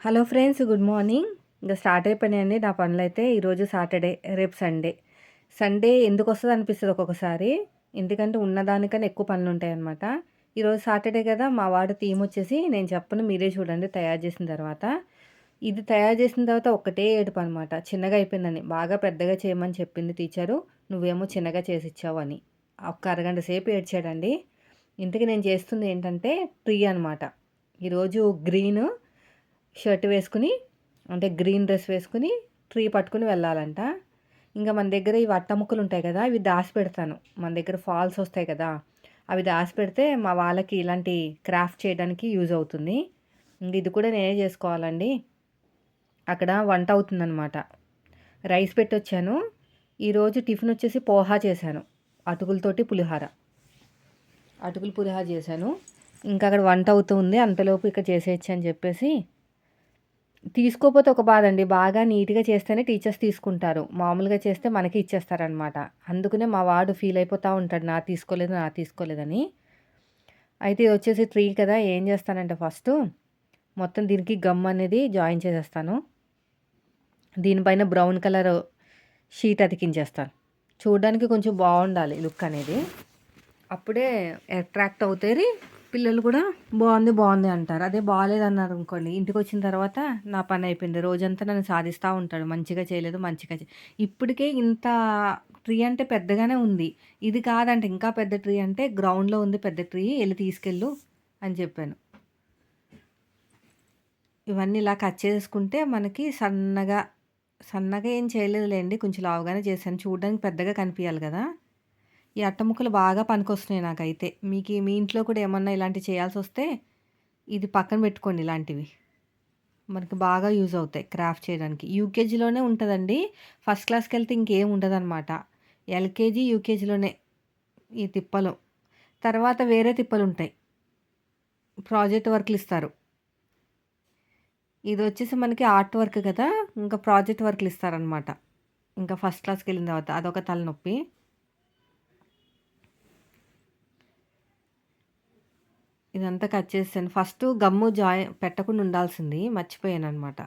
Hello friends good morning. ఇంకా start అయిపోయినాయండి నా పనులు అయితే ఈరోజు సాటర్డే రేపు సండే. సండే ఎందుకు వస్తుంది అనిపిస్తుంది ఒక్కొక్కసారి? ఎందుకంటే ఉన్నదానికన్నా ఎక్కువ పనులు ఉంటాయి అనమాట ఈరోజు సాటర్డే కదా మా వాడు థీమ్ వచ్చేసి నేను చెప్పను మీరే చూడండి తయారు చేసిన తర్వాత. ఇది తయారు చేసిన తర్వాత ఒకటే ఏడుపు అనమాట చిన్నగా అయిపోయిందని. బాగా పెద్దగా చేయమని చెప్పింది టీచరు. నువ్వేమో చిన్నగా చేసి ఇచ్చావు అని. ఒక్క అరగంట సేపు ఏడ్చాడండి. ఇంతకీ నేను చేస్తుంది ఏంటంటే ట్రీ అనమాట ఈరోజు గ్రీన్ షర్ట్ వేసుకుని అంటే గ్రీన్ డ్రెస్ వేసుకుని ట్రీ పట్టుకుని వెళ్ళాలంట. ఇంకా మన దగ్గర ఇవి అట్టముక్కలు ఉంటాయి కదా ఇవి దాచి పెడతాను. మన దగ్గర ఫాల్స్ వస్తాయి కదా అవి దాచి పెడితే మా వాళ్ళకి ఇలాంటి క్రాఫ్ట్ చేయడానికి యూజ్ అవుతుంది. ఇంక ఇది కూడా నేనే చేసుకోవాలండి. అక్కడ వంట అవుతుందన్నమాట. రైస్ పెట్టి వచ్చాను ఈరోజు టిఫిన్ వచ్చేసి పోహా చేశాను. అటుకులతోటి పులిహార. అటుకులు పులిహార చేశాను. ఇంకా అక్కడ వంట అవుతుంది అంతలోపు ఇక్కడ చేసేయచ్చు అని చెప్పేసి తీసుకోపోతే ఒక బాధ అండి బాగా నీట్గా చేస్తేనే టీచర్స్ తీసుకుంటారు. మామూలుగా చేస్తే మనకి ఇచ్చేస్తారనమాట. అందుకనే మా వాడు ఫీల్ అయిపోతూ ఉంటాడు. నా తీసుకోలేదు నా తీసుకోలేదని. అయితే ఇది వచ్చేసి ట్రీ కదా ఏం చేస్తానంటే ఫస్ట్ మొత్తం దీనికి గమ్ అనేది జాయిన్ చేసేస్తాను. దీనిపైన బ్రౌన్ కలర్ షీట్ అతికించేస్తాను. చూడడానికి కొంచెం బాగుండాలి లుక్ అనేది. అప్పుడే అట్రాక్ట్ అవుతాయి పిల్లలు కూడా బాగుంది బాగుంది అంటారు. అదే బాగాలేదన్నారు అనుకోండి ఇంటికి వచ్చిన తర్వాత నా పని అయిపోయింది రోజంతా నన్ను సాధిస్తూ ఉంటాడు మంచిగా చేయలేదు మంచిగా ఇప్పటికే ఇంత ట్రీ అంటే పెద్దగానే ఉంది. ఇది కాదంటే ఇంకా పెద్ద ట్రీ అంటే గ్రౌండ్లో ఉంది పెద్ద ట్రీ వెళ్ళి తీసుకెళ్ళు అని చెప్పాను. ఇవన్నీ ఇలా కట్ చేసుకుంటే మనకి సన్నగా సన్నగా ఏం చేయలేదులేండి కొంచెం లావుగానే చేశాను. చూడడానికి పెద్దగా కనిపించాలి కదా. ఈ అట్టముక్కలు బాగా పనికొస్తున్నాయి నాకైతే. మీకు మీ ఇంట్లో కూడా ఏమన్నా ఇలాంటివి చేయాల్సి వస్తే ఇది పక్కన పెట్టుకోండి ఇలాంటివి. మనకి బాగా యూజ్ అవుతాయి క్రాఫ్ట్ చేయడానికి. యూకేజీలోనే ఉంటుందండి. ఫస్ట్ క్లాస్కి వెళ్తే ఇంకేం ఉండదన్నమాట. ఎల్కేజీ యూకేజీలోనే ఈ తిప్పలు. తర్వాత వేరే తిప్పలు ఉంటాయి ప్రాజెక్ట్ వర్క్లు ఇస్తారు. ఇది వచ్చేసి మనకి ఆర్ట్ వర్క్ కదా. ఇంకా ప్రాజెక్ట్ వర్క్లు ఇస్తారనమాట ఇంకా ఫస్ట్ క్లాస్కి వెళ్ళిన తర్వాత అదొక తలనొప్పి. ఇదంతా కట్ చేసాను ఫస్ట్ గమ్ము జాయి పెట్టకుండా ఉండాల్సింది మర్చిపోయాను అనమాట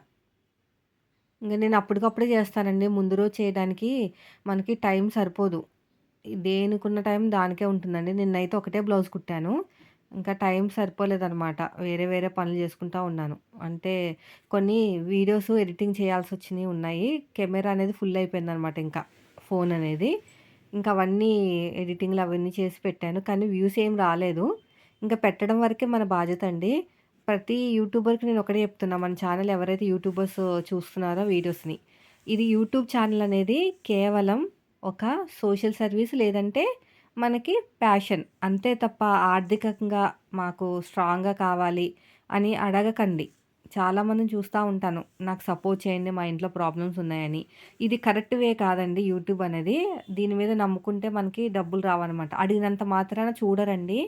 ఇంకా నేను అప్పటికప్పుడే చేస్తానండి. ముందు రోజు చేయడానికి మనకి టైం సరిపోదు. దేనికున్న టైం దానికే ఉంటుందండి. నిన్నైతే ఒకటే బ్లౌజ్ కుట్టాను. ఇంకా టైం సరిపోలేదనమాట వేరే వేరే పనులు చేసుకుంటూ ఉన్నాను. అంటే కొన్ని వీడియోస్ ఎడిటింగ్ చేయాల్సి వచ్చినవి ఉన్నాయి. కెమెరా అనేది ఫుల్ అయిపోయిందనమాట ఇంకా ఫోన్ అనేది. ఇంకా అవన్నీ ఎడిటింగ్లు అవన్నీ చేసి పెట్టాను. కానీ వ్యూస్ ఏం రాలేదు. ఇంకా పెట్టడం వరకే మన బాధ్యత అండి. ప్రతి యూట్యూబర్కి నేను ఒకటే చెప్తున్నా మన ఛానల్ ఎవరైతే యూట్యూబర్స్ చూస్తున్నారో వీడియోస్ని. ఇది యూట్యూబ్ ఛానల్ అనేది కేవలం ఒక సోషల్ సర్వీస్ లేదంటే మనకి ప్యాషన్. అంతే తప్ప ఆర్థికంగా మాకు స్ట్రాంగ్గా కావాలి అని అడగకండి. చాలామందిని చూస్తూ ఉంటాను. నాకు సపోర్ట్ చేయండి మా ఇంట్లో ప్రాబ్లమ్స్ ఉన్నాయని. ఇది కరెక్ట్ వే కాదండి యూట్యూబ్ అనేది. దీని మీద నమ్ముకుంటే మనకి డబ్బులు రావన్నమాట. అడిగినంత మాత్రాన చూడరండి.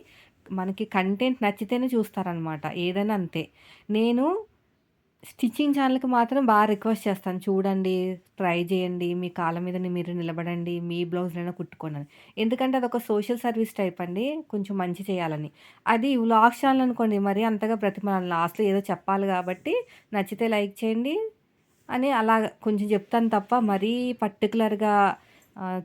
మనకి కంటెంట్ నచ్చితేనే చూస్తారనమాట ఏదైనా అంతే. నేను స్టిచ్చింగ్ ఛానల్కి మాత్రం బాగా రిక్వెస్ట్ చేస్తాను. చూడండి ట్రై చేయండి. మీ కాళ్ళ మీద మీరు నిలబడండి. మీ బ్లౌజ్లైనా కుట్టుకోండి. ఎందుకంటే అదొక సోషల్ సర్వీస్ టైప్ అండి. కొంచెం మంచి చేయాలని. అది వ్లాగ్ ఛానల్ అనుకోండి. మరి అంతగా ప్రతిమల లాస్ట్లో ఏదో చెప్పాలి కాబట్టి నచ్చితే లైక్ చేయండి అని అలా కొంచెం చెప్తాను తప్ప మరీ పర్టికులర్గా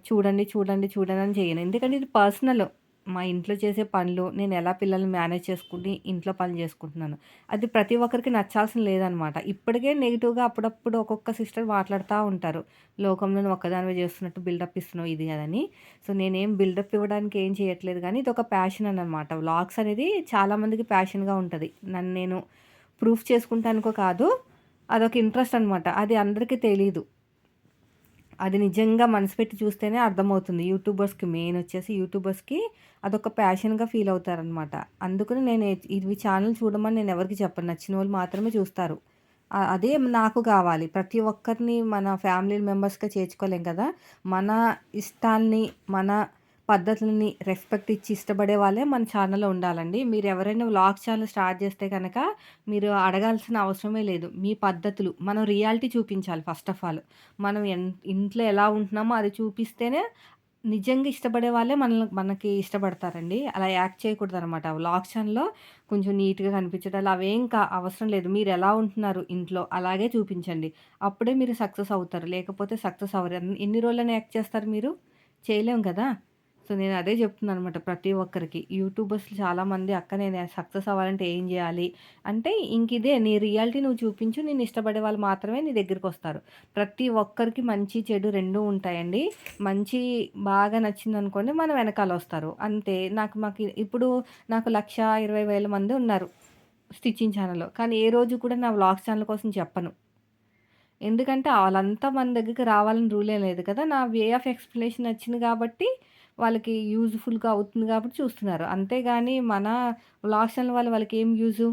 చూడండి చూడండి చూడండి అని చేయను. ఎందుకంటే ఇది పర్సనల్ మా ఇంట్లో చేసే పనులు నేను ఎలా పిల్లల్ని మేనేజ్ చేసుకుని ఇంట్లో పని చేసుకుంటున్నాను. అది ప్రతి ఒక్కరికి నచ్చాల్సిన లేదనమాట. ఇప్పటికే నెగిటివ్గా అప్పుడప్పుడు ఒక్కొక్క సిస్టర్ మాట్లాడుతూ ఉంటారు. లోకంలో ఒక్కదానివే చేస్తున్నట్టు బిల్డప్ ఇస్తున్నావు ఇది అదని సో నేనేం బిల్డప్ ఇవ్వడానికి ఏం చేయట్లేదు కానీ ఇది ఒక ప్యాషన్ అనమాట వ్లాగ్స్ అనేది చాలామందికి ప్యాషన్గా ఉంటుంది. నన్ను నేను ప్రూఫ్ చేసుకుంటానికో కాదు అదొక ఇంట్రెస్ట్ అనమాట అది అందరికీ తెలీదు. అది నిజంగా మనసు పెట్టి చూస్తేనే అర్థమవుతుంది. యూట్యూబర్స్కి మెయిన్ వచ్చేసి యూట్యూబర్స్కి అదొక ప్యాషన్గా ఫీల్ అవుతారనమాట అందుకని నేను ఇవి ఛానల్ చూడమని నేను ఎవరికి చెప్పను. నచ్చిన వాళ్ళు మాత్రమే చూస్తారు. అదే నాకు కావాలి. ప్రతి ఒక్కరిని మన ఫ్యామిలీ మెంబర్స్గా చేర్చుకోలేం కదా? మన ఇష్టాల్ని మన పద్ధతులని రెస్పెక్ట్ ఇచ్చి ఇష్టపడే వాళ్ళే మన ఛానల్లో ఉండాలండి మీరు ఎవరైనా వ్లాగ్ ఛానల్ స్టార్ట్ చేస్తే కనుక మీరు అడగాల్సిన అవసరమే లేదు మీ పద్ధతులు మనం రియాలిటీ చూపించాలి ఫస్ట్ ఆఫ్ ఆల్ మనం ఇంట్లో ఎలా ఉంటున్నామో అది చూపిస్తేనే నిజంగా ఇష్టపడే వాళ్ళే మనల్ని మనకి ఇష్టపడతారండి. అలా యాక్ట్ చేయకూడదు అనమాట వ్లాగ్ ఛానల్లో కొంచెం నీట్‌గా కనిపించడాలు అవేం కా అవసరం లేదు. మీరు ఎలా ఉంటున్నారు ఇంట్లో అలాగే చూపించండి. అప్పుడే మీరు సక్సెస్ అవుతారు. లేకపోతే సక్సెస్ అవ్వరు. ఎన్ని రోజులని యాక్ట్ చేస్తారు మీరు? చేయలేం కదా! సో, నేను అదే చెప్తున్నాను అనమాట ప్రతి ఒక్కరికి. యూట్యూబర్స్‌లు చాలామంది "అక్క నేను సక్సెస్ అవ్వాలంటే ఏం చేయాలి?" అంటే ఇంక ఇదే నీ రియాలిటీ నువ్వు చూపించు. నేను ఇష్టపడే వాళ్ళు మాత్రమే నీ దగ్గరికొస్తారు. ప్రతి ఒక్కరికి మంచి, చెడు రెండూ ఉంటాయండి. మంచి బాగా నచ్చిందనుకోండి మన వెనకాలొస్తారు. అంతే. నాకు మాకు ఇప్పుడు నాకు 1,20,000 మంది ఉన్నారు స్టిచ్చింగ్ ఛానల్లో కానీ ఏ రోజు కూడా నా వ్లాగ్స్ ఛానల్ కోసం చెప్పను. ఎందుకంటే వాళ్ళంతా మన దగ్గరికి రావాలని రూలే లేదు కదా! నా వే ఆఫ్ ఎక్స్ప్లెనేషన్ నచ్చింది కాబట్టి వాళ్ళకి యూజ్‌ఫుల్‌గా అవుతుంది కాబట్టి చూస్తున్నారు. అంతేగాని మన వ్లాగ్స్ ఛానల్ వల్ల ఏం యూజు?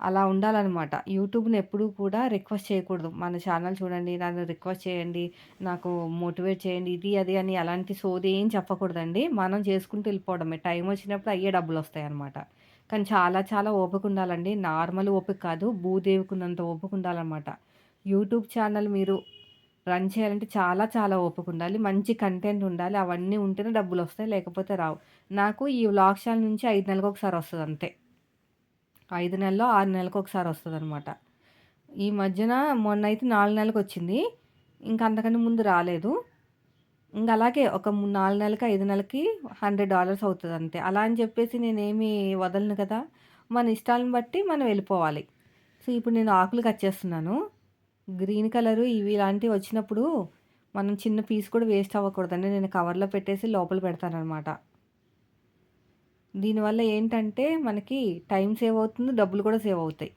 అలా ఉండాలన్నమాట యూట్యూబ్‌ని ఎప్పుడూ కూడా రిక్వెస్ట్ చేయకూడదు. మన ఛానల్ చూడండి, నన్ను రిక్వెస్ట్ చేయండి, నాకు మోటివేట్ చేయండి, ఇది అది అని అలాంటి సోది ఏం చెప్పకూడదండి. మనం చేసుకుంటూ వెళ్ళిపోవడమే. టైం వచ్చినప్పుడు అయ్యే డబ్బులొస్తాయనమాట. కానీ చాలా చాలా ఓపిక ఉండాలండి. నార్మల్ ఓపిక కాదు. భూదేవికున్నంత ఓపిక ఉండాలనమాట. యూట్యూబ్ ఛానల్ మీరు రన్ చేయాలంటే చాలా చాలా ఓపిక ఉండాలి. మంచి కంటెంట్ ఉండాలి. అవన్నీ ఉంటేనే డబ్బులు వస్తాయి లేకపోతే రావు. నాకు ఈ వ్లాగ్ ఛానల్ నుంచి 5 నెలలకొకసారి వస్తది అంతే. 5 నెలల్లో, 6 నెలలకొకసారి వస్తదనమాట. ఈ మధ్యన మొన్నైతే 4 నెలలకొచ్చింది. ఇంక అంతకంటే ముందు రాలేదు. ఇంకా అలాగే ఒక నాలుగు నెలలకి, ఐదు నెలలకి హండ్రెడ్ డాలర్స్ అవుతుంది అంతే. అలా అని చెప్పేసి నేనేమి వదలను కదా! మన ఇష్టాలను బట్టి మనం వెళ్ళిపోవాలి. సో, ఇప్పుడు నేను ఆకులు కట్ చేస్తున్నాను. గ్రీన్ కలరు ఇవి ఇలాంటివి వచ్చినప్పుడు మనం చిన్న పీస్ కూడా వేస్ట్ అవ్వకూడదండి. నేను కవర్‌లో పెట్టేసి లోపల పెడతాననమాట. దీనివల్ల ఏంటంటే మనకి టైం సేవ్ అవుతుంది. డబ్బులు కూడా సేవ్ అవుతాయి.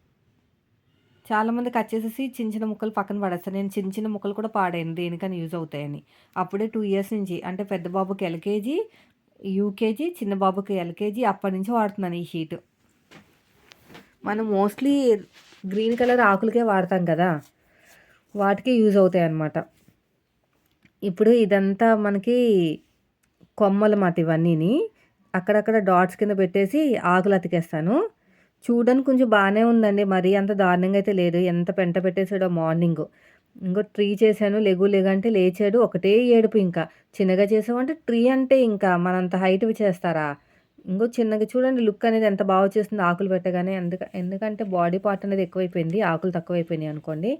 చాలామంది కట్ చేసేసి చిన్న చిన్న ముక్కలు పక్కన పడేస్తారు. నేను చిన్న చిన్న ముక్కలు కూడా పాడాను దేనికైనా యూజ్ అవుతాయని. అప్పుడే టూ ఇయర్స్ నుంచి అంటే పెద్ద బాబుకి ఎల్‌కేజీ, యూకేజీ, చిన్న బాబుకి ఎల్‌కేజీ అప్పటినుంచి వాడుతున్నాను ఈ షీట్ మనం మోస్ట్‌లీ గ్రీన్ కలర్ ఆకులకే వాడతాం కదా! వాటికే యూజ్ అవుతాయన్నమాట. ఇప్పుడు ఇదంతా మనకి కొమ్మలు మాట ఇవన్నీని. అక్కడక్కడ డాట్స్ కింద పెట్టేసి ఆకులు అతికేస్తాను. చూడడానికి కొంచెం బాగానే ఉందండి. మరీ అంత దారుణంగా అయితే లేదు. ఎంత పెంట పెట్టేసాడో మార్నింగ్ ఇంకో ట్రీ చేశాను లెగు లేగంటే లేచాడు. ఒకటే ఏడుపు ఇంకా. చిన్నగా చేసామంటే ట్రీ అంటే ఇంకా మనంత హైట్‌వి చేస్తారా? ఇంకో చిన్నగా చూడండి లుక్ అనేది ఎంత బాగా చేస్తుంది ఆకులు పెట్టగానే. ఎందుక ఎందుకంటే బాడీ పార్ట్ అనేది ఎక్కువైపోయింది. ఆకులు తక్కువైపోయినాయి అనుకోండి.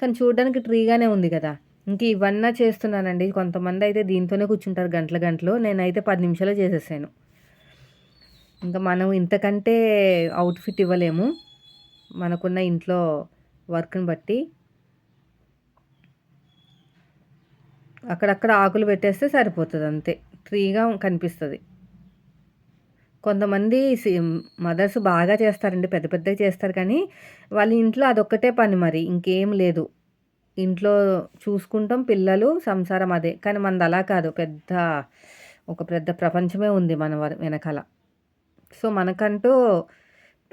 కానీ చూడడానికి ట్రీగానే ఉంది కదా! ఇంక ఇవన్నా చేస్తున్నానండి. కొంతమంది అయితే దీంతోనే కూర్చుంటారు గంటల గంటలు. నేనైతే పది నిమిషాలు చేసేసాను. ఇంకా మనం ఇంతకంటే అవుట్‌ఫిట్ ఇవ్వలేము. మనకున్న ఇంట్లో వర్క్‌ని బట్టి. అక్కడక్కడ ఆకులు పెట్టేస్తే సరిపోతుంది అంతే. ట్రీగా కనిపిస్తుంది కొంతమంది సి మదర్స్ బాగా చేస్తారండి. పెద్ద పెద్దగా చేస్తారు కానీ వాళ్ళ ఇంట్లో అదొక్కటే పని మరి. ఇంకేం లేదు. ఇంట్లో చూసుకుంటాం. పిల్లలు, సంసారం అదే. కానీ మనది అలా కాదు. పెద్ద ఒక పెద్ద ప్రపంచమే ఉంది మన వెనకాల. సో, మనకంటూ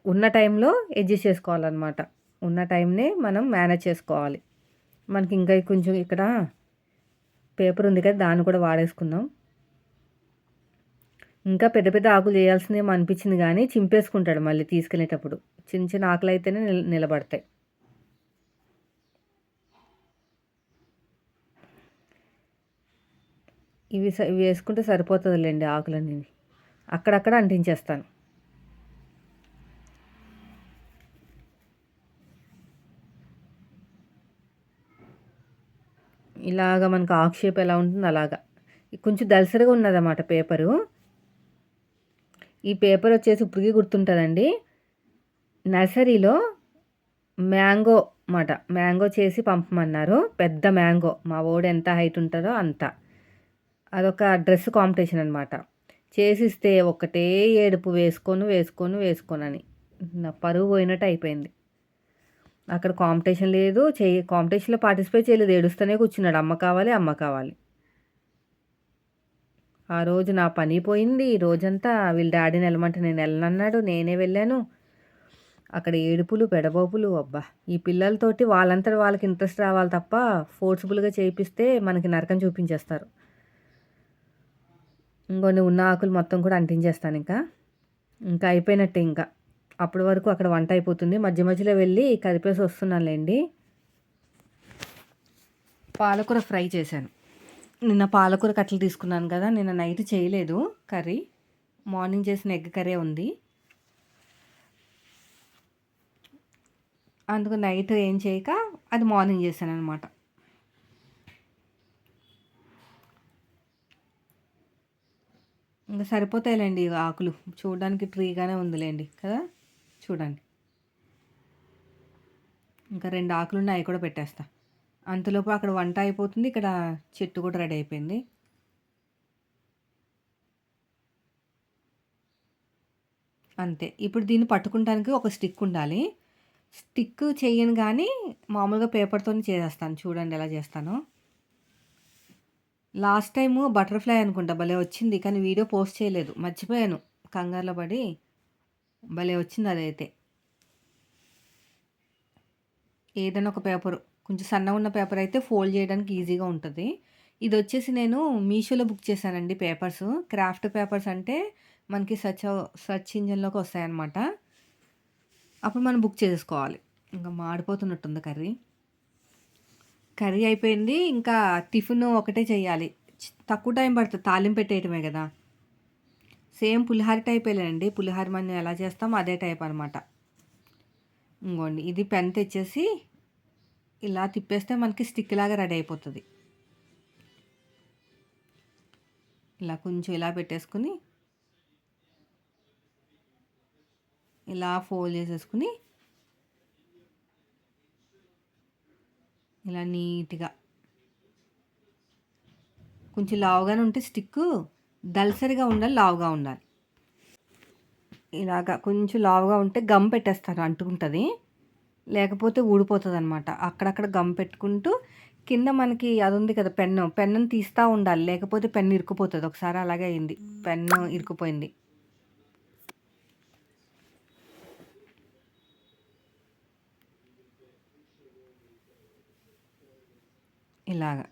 ఉన్న టైంలో అడ్జస్ట్ చేసుకోవాలనమాట. ఉన్న టైంనే మనం మేనేజ్ చేసుకోవాలి. మనకి ఇంకా కొంచెం ఇక్కడ పేపర్ ఉంది కదా! దాన్ని కూడా వాడేసుకుందాం. ఇంకా పెద్ద పెద్ద ఆకులు చేయాల్సిందేమో అనిపించింది కానీ చింపేసుకుంటాడు మళ్ళీ తీసుకెళ్ళేటప్పుడు. చిన్న చిన్న ఆకులైతేనే నిల్ నిలబడతాయి. ఇవి స ఇవి వేసుకుంటే సరిపోతుందిలేండి ఆకులన్నీ అక్కడక్కడ అంటించేస్తాను. ఇలాగ మనకు ఆకు షేప్ ఎలా ఉంటుందో అలాగా. కొంచెం దలసరిగా ఉన్నదన్నమాట పేపరు. ఈ పేపర్ వచ్చేసి ఇప్పటికీ గుర్తుంటుందండి నర్సరీలో మ్యాంగో మాట. మ్యాంగో చేసి పంపమన్నారు. పెద్ద మ్యాంగో. మా వోడు ఎంత హైట్ ఉంటాడో అంత. అదొక డ్రెస్ కాంపిటీషన్ అనమాట. చేసిస్తే ఒకటే ఏడుపు వేసుకొని వేసుకొని వేసుకోనని. నా పరువు పోయినట్టు అయిపోయింది. అక్కడ కాంపిటీషన్ లేదు. చేయి కాంపిటీషన్‌లో పార్టిసిపేట్ చేయలేదు. ఏడుస్తూనే కూర్చున్నాడు. అమ్మ కావాలి, అమ్మ కావాలి. ఆ రోజు నా పని పోయింది. రోజంతా వీళ్ళ డాడీని ఎళ్ళమంటే నేను వెళ్ళనన్నాడు నేనే వెళ్ళాను. అక్కడ ఏడుపులు, పెడబోపులు అబ్బా! ఈ పిల్లలతోటి వాళ్ళంతటి వాళ్ళకి ఇంట్రెస్ట్ రావాలి తప్ప ఫోర్స్ఫుల్గా చేయిస్తే మనకి నరకం చూపించేస్తారు. ఇంకొన్ని ఉన్న ఆకులు మొత్తం కూడా అంటించేస్తాను ఇంకా ఇంకా అయిపోయినట్టే ఇంకా. అప్పటి వరకు అక్కడ వంట అయిపోతుంది. మధ్య మధ్యలో వెళ్ళి కదిపేసి వస్తున్నానులెండి. పాలకూర ఫ్రై చేశాను. నిన్న పాలకూర కట్టలు తీసుకున్నాను కదా నిన్న నైట్ చేయలేదు కర్రీ. మార్నింగ్ చేసిన ఎగ్ కర్రీ ఉంది. అందుకు నైట్ ఏం చేయక అది మార్నింగ్ చేశాను అనమాట ఇంకా సరిపోతాయిలేండి ఆకులు. చూడడానికి ట్రీగానే ఉందిలేండి కదా చూడండి. ఇంకా రెండు ఆకులు ఉన్నాయి అవి కూడా పెట్టేస్తాను అంతలోపు అక్కడ వంట అయిపోతుంది. ఇక్కడ చెట్టు కూడా రెడీ అయిపోయింది. అంతే. ఇప్పుడు దీన్ని పట్టుకుంటానికి ఒక స్టిక్ ఉండాలి. స్టిక్ చేయను కానీ మామూలుగా పేపర్తో చేసేస్తాను. చూడండి ఎలా చేస్తాను. లాస్ట్ టైము బటర్ఫ్లై అనుకుంటా భలే వచ్చింది. కానీ వీడియో పోస్ట్ చేయలేదు. మర్చిపోయాను. కంగారులో పడి భలే వచ్చింది అదైతే. ఏదైనా ఒక పేపరు కొంచెం సన్నగా ఉన్న పేపర్ అయితే ఫోల్డ్ చేయడానికి ఈజీగా ఉంటుంది. ఇది వచ్చేసి నేను మీషోలో బుక్ చేశానండి పేపర్స్. క్రాఫ్ట్ పేపర్స్ అంటే మనకి సర్చ్ సర్చ్ ఇంజన్లోకి వస్తాయన్నమాట. అప్పుడు మనం బుక్ చేసుకోవాలి. ఇంకా మాడిపోతున్నట్టుంది కర్రీ. కర్రీ అయిపోయింది. ఇంకా టిఫిన్ ఒకటే చేయాలి. తక్కువ టైం పడుతుంది. తాలింపు పెట్టేయటమే కదా. సేమ్ పులిహారి టైప్ అండి పులిహారి మనం ఎలా చేస్తాం అదే టైప్ అనమాట ఇంకోండి ఇది పెన్ తెచ్చేసి ఇలా తిప్పేస్తే మనకి స్టిక్ లాగా రెడీ అయిపోతుంది. ఇలా కొంచెం ఇలా పెట్టేసుకుని ఇలా ఫోల్డ్ చేసేసుకుని ఇలా నీట్గా. కొంచెం లావుగానే ఉంటే స్టిక్ దల్సరిగా ఉండాలి లావుగా ఉండాలి. ఇలాగా కొంచెం లావుగా ఉంటే గమ్ పెట్టేస్తారు అంటుకుంటుంది. లేకపోతే ఊడిపోతుంది అనమాట అక్కడక్కడ గమ్ పెట్టుకుంటూ కింద మనకి అది ఉంది కదా పెన్ను పెన్ను తీస్తూ ఉండాలి. లేకపోతే పెన్ను ఇరుక్కుపోతుంది. ఒకసారి అలాగే అయింది. పెన్ను ఇరుక్కుపోయింది. ఇలాగా.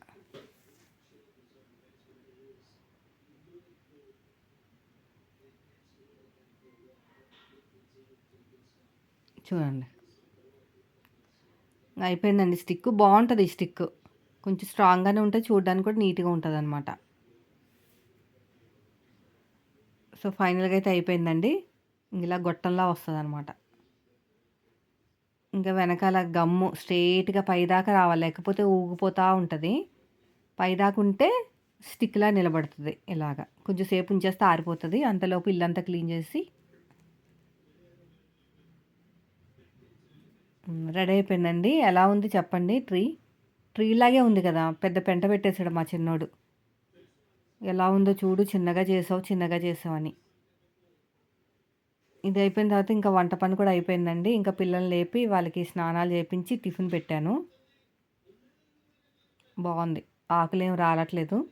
చూడండి. అయిపోయిందండి స్టిక్. బాగుంటుంది ఈ స్టిక్. కొంచెం స్ట్రాంగ్గానే ఉంటే చూడడానికి కూడా నీట్గా ఉంటుంది అనమాట సో ఫైనల్గా అయితే అయిపోయిందండి. ఇలా గొట్టంలా వస్తుంది అనమాట ఇంకా వెనకాల గమ్ము స్ట్రేట్గా పైదాకా రావాలి. లేకపోతే ఊగిపోతూ ఉంటుంది. పైదాకా ఉంటే స్టిక్లా నిలబడుతుంది ఇలాగా. కొంచెం సేపు ఉంచేస్తే ఆరిపోతుంది. అంతలోపు ఇల్లంతా క్లీన్ చేసి రెడీ అయిపోయిందండి. ఎలా ఉంది చెప్పండి. ట్రీ ట్రీ లాగే ఉంది కదా. పెద్ద పెంట పెట్టేశాడు మా చిన్నోడు. ఎలా ఉందో చూడు చిన్నగా చేసావు చిన్నగా చేసావు అని. ఇది అయిపోయిన తర్వాత ఇంకా వంట పని కూడా అయిపోయిందండి. ఇంకా పిల్లల్ని లేపి వాళ్ళకి స్నానాలు చేపించి టిఫిన్ పెట్టాను. బాగుంది. ఆకులేం రాలట్లేదు.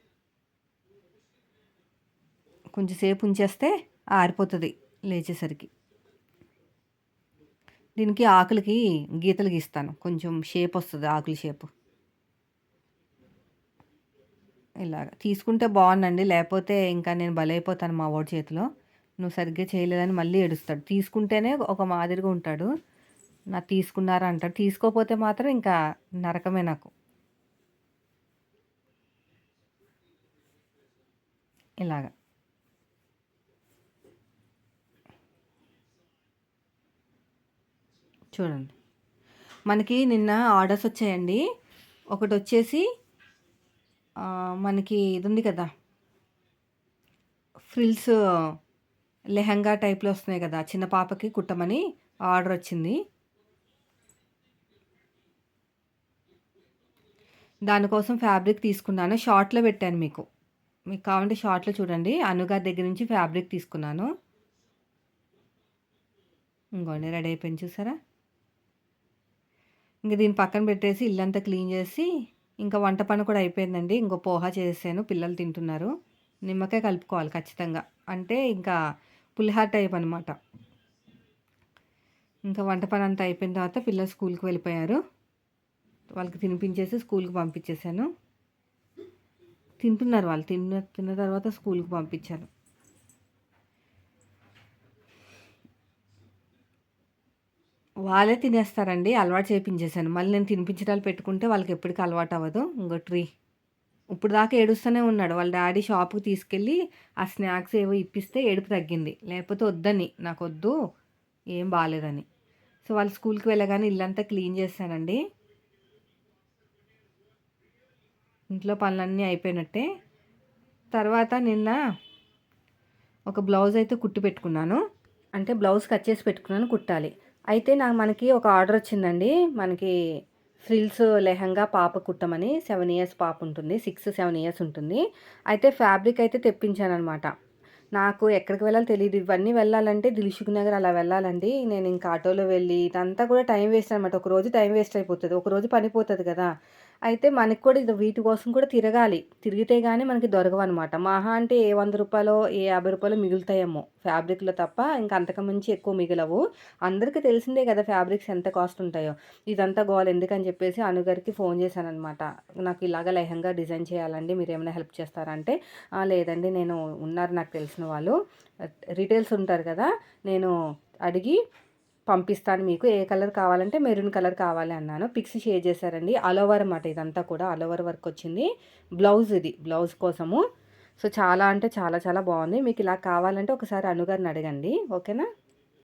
కొంచెంసేపు ఉంచేస్తే ఆరిపోతుంది లేచేసరికి. దీనికి ఆకులకి గీతలు గీస్తాను. కొంచెం షేప్ వస్తుంది ఆకుల షేప్. ఇలాగ. తీసుకుంటే బాగుందండి. లేకపోతే ఇంకా నేను బలైపోతాను మా వాడి చేతిలో. నువ్వు సరిగ్గా చేయలేదని మళ్ళీ ఏడుస్తాడు. తీసుకుంటేనే ఒక మాదిరిగా ఉంటాడు. నా తీసుకున్నారా అంటాడు. తీసుకోకపోతే మాత్రం ఇంకా నరకమే నాకు. ఇలాగా. చూడండి. మనకి నిన్న ఆర్డర్స్ వచ్చాయండి. ఒకటి వచ్చేసి మనకి ఇది ఉంది కదా. ఫ్రిల్స్ లెహంగా టైప్లో వస్తున్నాయి కదా. చిన్న పాపకి కుట్టమని ఆర్డర్ వచ్చింది. దానికోసం ఫ్యాబ్రిక్ తీసుకున్నాను. షార్ట్లో పెట్టాను మీకు. మీకు కావాలంటే షార్ట్లో చూడండి. అనుగారి దగ్గర నుంచి ఫ్యాబ్రిక్ తీసుకున్నాను. ఇంకోండి రెడీ అయిపోయింది. చూసారా? ఇంక దీన్ని పక్కన పెట్టేసి ఇల్లంతా క్లీన్ చేసి ఇంకా వంట పని కూడా అయిపోయిందండి. ఇంకో పోహా చేసాను పిల్లలు తింటున్నారు. నిమ్మకాయ కలుపుకోవాలి ఖచ్చితంగా. అంటే ఇంకా పులిహార్ టైప్ అనమాట ఇంకా వంట పని అంతా అయిపోయిన తర్వాత పిల్లలు స్కూల్కి వెళ్ళిపోయారు. వాళ్ళకి తినిపించేసి స్కూల్కి పంపించేశాను. తింటున్నారు వాళ్ళు. తిన్న తిన్న తర్వాత స్కూల్కి పంపించాను. వాళ్ళే తినేస్తారండి. అలవాటు చేయించేసాను మళ్ళీ నేను తినిపించడాలు పెట్టుకుంటే వాళ్ళకి ఎప్పటికీ అలవాటు అవ్వదు ఇంకో ట్రీ. ఇప్పుడు దాకా ఏడుస్తూనే ఉన్నాడు. వాళ్ళ డాడీ షాప్కి తీసుకెళ్ళి ఆ స్నాక్స్ ఏవో ఇప్పిస్తే ఏడుపు తగ్గింది. లేకపోతే వద్దని. నాకు వద్దు ఏం బాగాలేదని సో వాళ్ళు స్కూల్కి వెళ్ళగానే ఇల్లంతా క్లీన్ చేస్తానండి. ఇంట్లో పనులన్నీ అయిపోయినట్టే. తర్వాత నిన్న ఒక బ్లౌజ్ అయితే కుట్టి పెట్టుకున్నాను. అంటే బ్లౌజ్ కట్ చేసి పెట్టుకున్నాను కుట్టాలి. అయితే నాకు మనకి ఒక ఆర్డర్ వచ్చిందండి. మనకి ఫ్రిల్స్ లెహంగా పాప కుట్టమని సెవెన్ ఇయర్స్ పాప ఉంటుంది. సిక్స్ సెవెన్ ఇయర్స్ ఉంటుంది. అయితే ఫ్యాబ్రిక్ అయితే తెప్పించాను అనమాట నాకు ఎక్కడికి వెళ్ళాలో తెలియదు ఇవన్నీ వెళ్ళాలంటే దిల్సుఖ్ నగర్ అలా వెళ్ళాలండి. నేను ఇంకా ఆటోలో వెళ్ళి ఇదంతా కూడా టైం వేస్ట్ అనమాట ఒక రోజు టైం వేస్ట్ అయిపోతుంది. ఒక రోజు పనిపోతుంది కదా. అయితే మనకి కూడా ఇది వీటి కోసం కూడా తిరగాలి. తిరిగితే కానీ మనకి దొరకవన్నమాట. మహా అంటే ఏ వంద రూపాయలు ఏ యాభై రూపాయలు మిగులుతాయేమో ఫ్యాబ్రిక్లో తప్ప ఇంకా అంతకుమించి ఎక్కువ మిగిలవు. అందరికీ తెలిసిందే కదా ఫ్యాబ్రిక్స్ ఎంత కాస్ట్ ఉంటాయో. ఇదంతా గోల్ ఎందుకని చెప్పేసి అనుగారికి ఫోన్ చేశాను అనమాట నాకు ఇలాగ లెహంగా డిజైన్ చేయాలండి మీరు ఏమైనా హెల్ప్ చేస్తారంటే లేదండి నేను ఉన్నారు నాకు తెలిసిన వాళ్ళు. రిటైల్స్ ఉంటారు కదా నేను అడిగి పంపిస్తాను. మీకు ఏ కలర్ కావాలంటే మెరూన్ కలర్ కావాలి అన్నాను. పిక్స్ షేర్ చేశారండి. అలోవర్ అన్నమాట ఇదంతా కూడా అలోవర్ వర్క్ వచ్చింది. బ్లౌజ్ ఇది బ్లౌజ్ కోసము. సో చాలా అంటే చాలా చాలా బాగుంది. మీకు ఇలా కావాలంటే ఒకసారి అనుగారిని అడగండి. ఓకేనా?